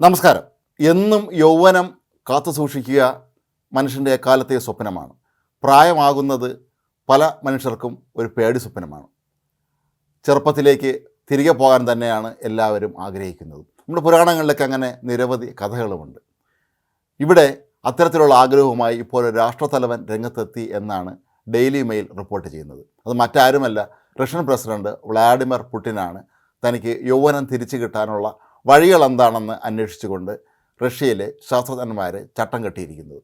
നമസ്കാരം. എന്നും യൗവനം കാത്തു സൂക്ഷിക്കുക മനുഷ്യന്റെ കാലത്തെ സ്വപ്നമാണ്. പ്രായമാകുന്നത് പല മനുഷ്യർക്കും ഒരു പേടി സ്വപ്നമാണ്. ചെറുപ്പത്തിലേക്ക് തിരികെ പോകാൻ തന്നെയാണ് എല്ലാവരും ആഗ്രഹിക്കുന്നത്. നമ്മുടെ പുരാണങ്ങളിലൊക്കെ അങ്ങനെ നിരവധി കഥകളുമുണ്ട്. ഇവിടെ അത്തരത്തിലുള്ള ആഗ്രഹവുമായി ഇപ്പോൾ ഒരു രാഷ്ട്രത്തലവൻ രംഗത്തെത്തി എന്നാണ് ഡെയിലി മെയിൽ റിപ്പോർട്ട് ചെയ്യുന്നത്. അത് മറ്റാരുമല്ല റഷ്യൻ പ്രസിഡന്റ് വ്ളാഡിമിർ പുടിനാണ് തനിക്ക് യൗവനം തിരിച്ചു കിട്ടാനുള്ള വഴികൾ എന്താണെന്ന് അന്വേഷിച്ചുകൊണ്ട് റഷ്യയിലെ ശാസ്ത്രജ്ഞന്മാർ ചട്ടം കെട്ടിയിരിക്കുന്നത്.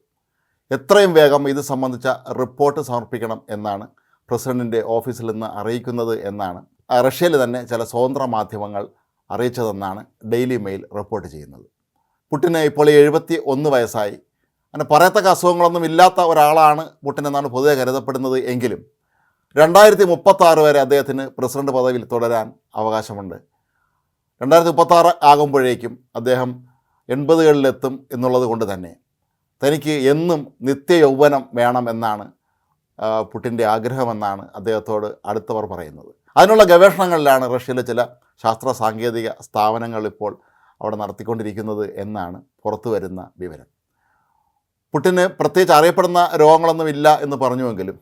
എത്രയും വേഗം ഇത് സംബന്ധിച്ച റിപ്പോർട്ട് സമർപ്പിക്കണം എന്നാണ് പ്രസിഡന്റിന്റെ ഓഫീസിൽ നിന്ന് അറിയിക്കുന്നത് എന്നാണ് റഷ്യയിൽ തന്നെ ചില സ്വതന്ത്ര മാധ്യമങ്ങൾ അറിയിച്ചതെന്നാണ് ഡെയിലി മെയിൽ റിപ്പോർട്ട് ചെയ്യുന്നത്. പുട്ടിന് ഇപ്പോൾ എഴുപത്തി ഒന്ന് വയസ്സായി. അങ്ങനെ പറയത്തക്ക അസുഖങ്ങളൊന്നും ഇല്ലാത്ത ഒരാളാണ് പുട്ടിൻ എന്നാണ് പൊതുവെ കരുതപ്പെടുന്നത് എങ്കിലും രണ്ടായിരത്തി മുപ്പത്താറ് വരെ അദ്ദേഹത്തിന് പ്രസിഡന്റ് പദവിയിൽ തുടരാൻ അവകാശമുണ്ട്. രണ്ടായിരത്തി മുപ്പത്താറ് ആകുമ്പോഴേക്കും അദ്ദേഹം എൺപതുകളിലെത്തും എന്നുള്ളത് കൊണ്ട് തന്നെ തനിക്ക് എന്നും നിത്യ യൗവനം വേണം എന്നാണ് ആ, പുട്ടിന്റെ ആഗ്രഹമെന്നാണ് അദ്ദേഹത്തോട് അടുത്തവർ പറയുന്നത്. അതിനുള്ള ഗവേഷണങ്ങളിലാണ് റഷ്യയിലെ ചില ശാസ്ത്ര സാങ്കേതിക സ്ഥാപനങ്ങൾ ഇപ്പോൾ അവിടെ നടത്തിക്കൊണ്ടിരിക്കുന്നത് എന്നാണ് പുറത്തു വരുന്ന വിവരം. പുട്ടിന് പ്രത്യേകിച്ച് അറിയപ്പെടുന്ന രോഗങ്ങളൊന്നുമില്ല എന്ന് പറഞ്ഞുവെങ്കിലും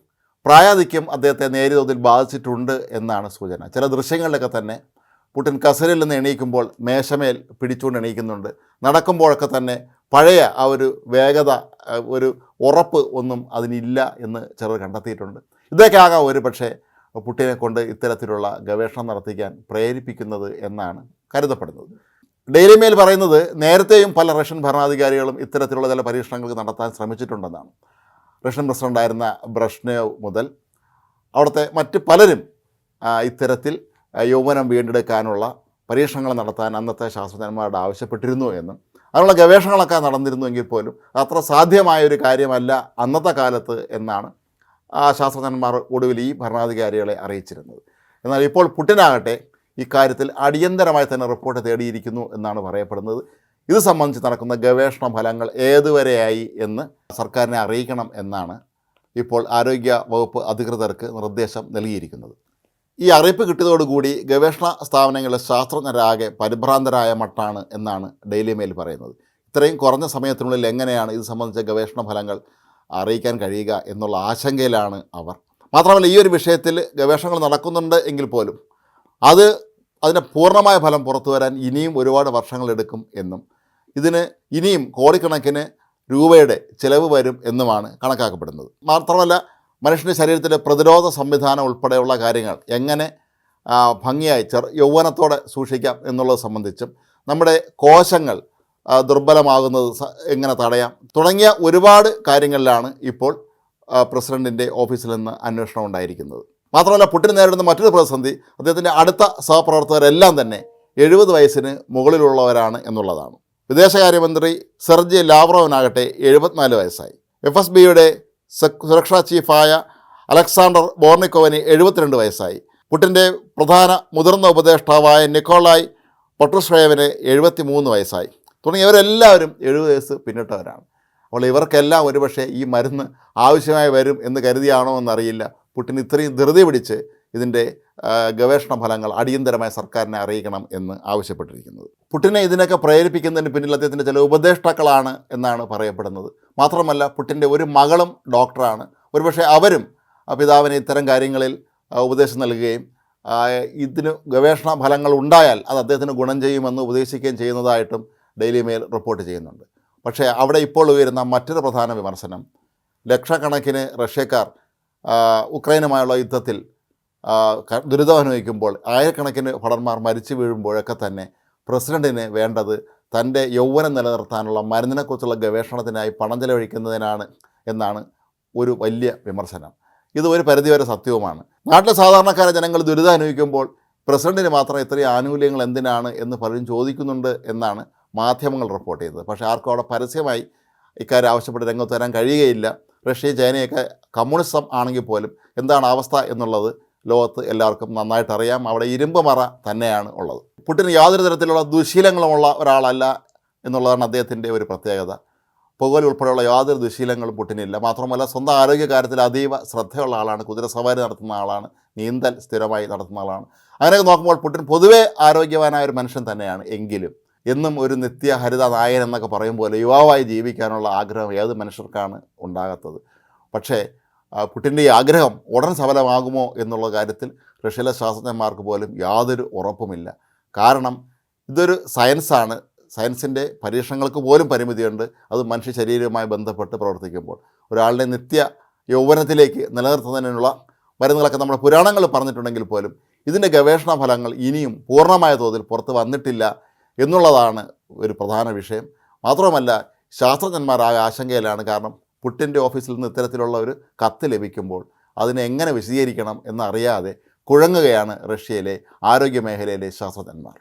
പ്രായാധിക്യം അദ്ദേഹത്തെ നേരിയ തോതിൽ ബാധിച്ചിട്ടുണ്ട് എന്നാണ് സൂചന. ചില ദൃശ്യങ്ങളിലൊക്കെ തന്നെ പുട്ടിൻ കസരിൽ നിന്ന് എണീക്കുമ്പോൾ മേശമേൽ പിടിച്ചുകൊണ്ട് എണീക്കുന്നുണ്ട്. നടക്കുമ്പോഴൊക്കെ തന്നെ പഴയ ആ ഒരു വേഗത ഒരു ഉറപ്പ് ഒന്നും അതിനില്ല എന്ന് ചിലർ കണ്ടെത്തിയിട്ടുണ്ട്. ഇതൊക്കെ ആകാം ഒരു പക്ഷേ പുട്ടിനെ കൊണ്ട് ഇത്തരത്തിലുള്ള ഗവേഷണം നടത്തിക്കാൻ പ്രേരിപ്പിക്കുന്നത് എന്നാണ് കരുതപ്പെടുന്നത്. ഡെയിലി മെയിൽ പറയുന്നത് നേരത്തെയും പല റഷ്യൻ ഭരണാധികാരികളും ഇത്തരത്തിലുള്ള ചില പരീക്ഷണങ്ങൾക്ക് നടത്താൻ ശ്രമിച്ചിട്ടുണ്ടെന്നാണ്. റഷ്യൻ പ്രസിഡന്റായിരുന്ന ബ്രഷ്നേവ് മുതൽ അവിടുത്തെ മറ്റ് പലരും ഇത്തരത്തിൽ യൗവനം വീണ്ടെടുക്കാനുള്ള പരീക്ഷണങ്ങൾ നടത്താൻ അന്നത്തെ ശാസ്ത്രജ്ഞന്മാരോട് ആവശ്യപ്പെട്ടിരുന്നു എന്നും അതിനുള്ള ഗവേഷണങ്ങളൊക്കെ നടന്നിരുന്നുവെങ്കിൽ പോലും അത്ര സാധ്യമായ ഒരു കാര്യമല്ല അന്നത്തെ കാലത്ത് എന്നാണ് ആ ശാസ്ത്രജ്ഞന്മാർ ഒടുവിൽ ഈ ഭരണാധികാരികളെ അറിയിച്ചിരുന്നത്. എന്നാൽ ഇപ്പോൾ പുട്ടിനാകട്ടെ ഇക്കാര്യത്തിൽ അടിയന്തരമായി തന്നെ റിപ്പോർട്ട് തേടിയിരിക്കുന്നു എന്നാണ് പറയപ്പെടുന്നത്. ഇത് സംബന്ധിച്ച് നടക്കുന്ന ഗവേഷണ ഫലങ്ങൾ ഏതുവരെയായി എന്ന് സർക്കാരിനെ അറിയിക്കണം എന്നാണ് ഇപ്പോൾ ആരോഗ്യ വകുപ്പ് അധികൃതർക്ക് നിർദ്ദേശം നൽകിയിരിക്കുന്നത്. ഈ അറിയിപ്പ് കിട്ടിയതോടുകൂടി ഗവേഷണ സ്ഥാപനങ്ങളിലെ ശാസ്ത്രജ്ഞരാകെ പരിഭ്രാന്തരായ മട്ടാണ് എന്നാണ് ഡെയിലി മെയിൽ പറയുന്നത്. ഇത്രയും കുറഞ്ഞ സമയത്തിനുള്ളിൽ എങ്ങനെയാണ് ഇത് സംബന്ധിച്ച ഗവേഷണ ഫലങ്ങൾ അറിയിക്കാൻ കഴിയുക എന്നുള്ള ആശങ്കയിലാണ് അവർ. മാത്രമല്ല ഈ ഒരു വിഷയത്തിൽ ഗവേഷണങ്ങൾ നടക്കുന്നുണ്ട് എങ്കിൽ പോലും അത് അതിന്റെ പൂർണമായ ഫലം പുറത്തു വരാൻ ഇനിയും ഒരുപാട് വർഷങ്ങളെടുക്കും എന്നും ഇതിന് ഇനിയും കോടിക്കണക്കിന് രൂപയുടെ ചിലവ് വരും എന്നുമാണ് കണക്കാക്കപ്പെടുന്നത്. മാത്രമല്ല മനുഷ്യന്റെ ശരീരത്തിലെ പ്രതിരോധ സംവിധാനം ഉൾപ്പെടെയുള്ള കാര്യങ്ങൾ എങ്ങനെ ഭംഗിയായി ചെറു യൗവനത്തോടെ സൂക്ഷിക്കാം എന്നുള്ളത് സംബന്ധിച്ചും നമ്മുടെ കോശങ്ങൾ ദുർബലമാകുന്നത് എങ്ങനെ തടയാം തുടങ്ങിയ ഒരുപാട് കാര്യങ്ങളിലാണ് ഇപ്പോൾ പ്രസിഡന്റിന്റെ ഓഫീസിൽ നിന്ന് അന്വേഷണം ഉണ്ടായിരിക്കുന്നത്. മാത്രമല്ല പുട്ടിന് നേരിടുന്ന മറ്റൊരു പ്രതിസന്ധി അദ്ദേഹത്തിന്റെ അടുത്ത സഹപ്രവർത്തകരെല്ലാം തന്നെ എഴുപത് വയസ്സിന് മുകളിലുള്ളവരാണ് എന്നുള്ളതാണ്. വിദേശകാര്യമന്ത്രി സെർജി ലാവ്റോവിനാകട്ടെ എഴുപത്തിനാല് വയസ്സായി. എഫ് എസ് ബിയുടെ സുരക്ഷാ ചീഫായ അലക്സാണ്ടർ ബോർണിക്കോവിന് എഴുപത്തിരണ്ട് വയസ്സായി. പുട്ടിന്റെ പ്രധാന മുതിർന്ന ഉപദേഷ്ടാവായ നിക്കോളായ് പൊട്ടുസ്വേവിന് എഴുപത്തി മൂന്ന് വയസ്സായി. തുടങ്ങിയവരെല്ലാവരും എഴുപത് വയസ്സ് പിന്നിട്ടവരാണ്. അപ്പോൾ ഇവർക്കെല്ലാം ഒരുപക്ഷെ ഈ മരുന്ന് ആവശ്യമായി വരും എന്ന് കരുതിയാണോ എന്നറിയില്ല. പുട്ടിൻ ഇത്രയും ധൃതി പിടിച്ച് ഇതിന്റെ ഗവേഷണ ഫലങ്ങൾ അടിയന്തരമായി സർക്കാരിനെ അറിയിക്കണം എന്ന് ആവശ്യപ്പെട്ടിരിക്കുന്നത്. പുട്ടിനെ ഇതിനൊക്കെ പ്രേരിപ്പിക്കുന്നതിന് പിന്നിൽ അദ്ദേഹത്തിന്റെ ചില ഉപദേഷ്ടാക്കളാണ് എന്നാണ് പറയപ്പെടുന്നത്. മാത്രമല്ല പുട്ടിന്റെ ഒരു മകളും ഡോക്ടറാണ്. ഒരുപക്ഷെ അവരും പിതാവിന് ഇത്തരം കാര്യങ്ങളിൽ ഉപദേശം നൽകുകയും ഇതിന് ഗവേഷണ ഫലങ്ങൾ ഉണ്ടായാൽ അത് അദ്ദേഹത്തിന് ഗുണം ചെയ്യുമെന്ന് ഉപദേശിക്കുകയും ചെയ്യുന്നതായിട്ടും ഡെയിലി മെയിൽ റിപ്പോർട്ട് ചെയ്യുന്നുണ്ട്. പക്ഷേ അവിടെ ഇപ്പോൾ ഉയരുന്ന മറ്റൊരു പ്രധാന വിമർശനം ലക്ഷക്കണക്കിന് റഷ്യക്കാർ ഉക്രൈനുമായുള്ള യുദ്ധത്തിൽ ദുരിതം അനുഭവിക്കുമ്പോൾ ആയിരക്കണക്കിന് ഭടന്മാർ മരിച്ചു വീഴുമ്പോഴൊക്കെ തന്നെ പ്രസിഡന്റിന് വേണ്ടത് തന്റെ യൗവനം നിലനിർത്താനുള്ള മരുന്നിനെക്കുറിച്ചുള്ള ഗവേഷണത്തിനായി പണം ചെലവഴിക്കുന്നതിനാണ് എന്നാണ് ഒരു വലിയ വിമർശനം. ഇത് ഒരു പരിധിവരെ സത്യവുമാണ്. നാട്ടിലെ സാധാരണക്കാരെ ജനങ്ങൾ ദുരിതം അനുഭവിക്കുമ്പോൾ പ്രസിഡന്റിന് മാത്രം ഇത്രയും ആനുകൂല്യങ്ങൾ എന്തിനാണ് എന്ന് പലരും ചോദിക്കുന്നുണ്ട് എന്നാണ് മാധ്യമങ്ങൾ റിപ്പോർട്ട് ചെയ്തത്. പക്ഷേ ആർക്കും അവിടെ പരസ്യമായി ഇക്കാര്യം ആവശ്യപ്പെട്ട് രംഗത്ത് വരാൻ കഴിയുകയില്ല. റഷ്യ ചൈനയൊക്കെ കമ്മ്യൂണിസം ആണെങ്കിൽ പോലും എന്താണ് അവസ്ഥ എന്നുള്ളത് ലോകത്ത് എല്ലാവർക്കും നന്നായിട്ട് അറിയാം അവിടെ ഇരുമ്പ് മറ തന്നെയാണ് ഉള്ളത്. പുട്ടിന് യാതൊരു തരത്തിലുള്ള ദുശീലങ്ങളുമുള്ള ഒരാളല്ല എന്നുള്ളതാണ് അദ്ദേഹത്തിന്റെ ഒരു പ്രത്യേകത. പുകവലി ഉൾപ്പെടെയുള്ള യാതൊരു ദുശീലങ്ങളും പുട്ടിനില്ല. മാത്രമല്ല സ്വന്തം ആരോഗ്യ കാര്യത്തിൽ അതീവ ശ്രദ്ധയുള്ള ആളാണ്. കുതിരസവാരി നടത്തുന്ന ആളാണ്. നീന്തൽ സ്ഥിരമായി നടത്തുന്ന ആളാണ്. അങ്ങനെയൊക്കെ നോക്കുമ്പോൾ പുട്ടിൻ പൊതുവേ ആരോഗ്യവാനായ ഒരു മനുഷ്യൻ തന്നെയാണ് എങ്കിലും എന്നും ഒരു നിത്യ ഹരിത നായകൻ എന്നൊക്കെ പറയും പോലെ യുവാവായി ജീവിക്കാനുള്ള ആഗ്രഹം ഏത് മനുഷ്യർക്കാണ് ഉണ്ടാകാത്തത്? പക്ഷേ ആ, പുട്ടിന്റെ ഈ ആഗ്രഹം ഉടൻ സഫലമാകുമോ എന്നുള്ള കാര്യത്തിൽ റഷ്യയിലെ ശാസ്ത്രജ്ഞന്മാർക്ക് പോലും യാതൊരു ഉറപ്പുമില്ല. കാരണം ഇതൊരു സയൻസാണ്. സയൻസിന്റെ പരീക്ഷണങ്ങൾക്ക് പോലും പരിമിതിയുണ്ട്. അത് മനുഷ്യ ശരീരവുമായി ബന്ധപ്പെട്ട് പ്രവർത്തിക്കുമ്പോൾ. ഒരാളുടെ നിത്യ യൗവനത്തിലേക്ക് നിലനിർത്തുന്നതിനുള്ള മരുന്നുകളൊക്കെ നമ്മുടെ പുരാണങ്ങൾ പറഞ്ഞിട്ടുണ്ടെങ്കിൽ പോലും ഇതിന്റെ ഗവേഷണ ഫലങ്ങൾ ഇനിയും പൂർണമായ തോതിൽ പുറത്ത് വന്നിട്ടില്ല എന്നുള്ളതാണ് ഒരു പ്രധാന വിഷയം. മാത്രമല്ല ശാസ്ത്രജ്ഞന്മാരായ ആശങ്കയിലാണ്. കാരണം പുട്ടിന്റെ ഓഫീസിൽ നിന്ന് ഇത്തരത്തിലുള്ള ഒരു കത്ത് ലഭിക്കുമ്പോൾ അതിനെ എങ്ങനെ വിശദീകരിക്കണം എന്നറിയാതെ കുഴങ്ങുകയാണ് റഷ്യയിലെ ആരോഗ്യ മേഖലയിലെ ശാസ്ത്രജ്ഞന്മാർ.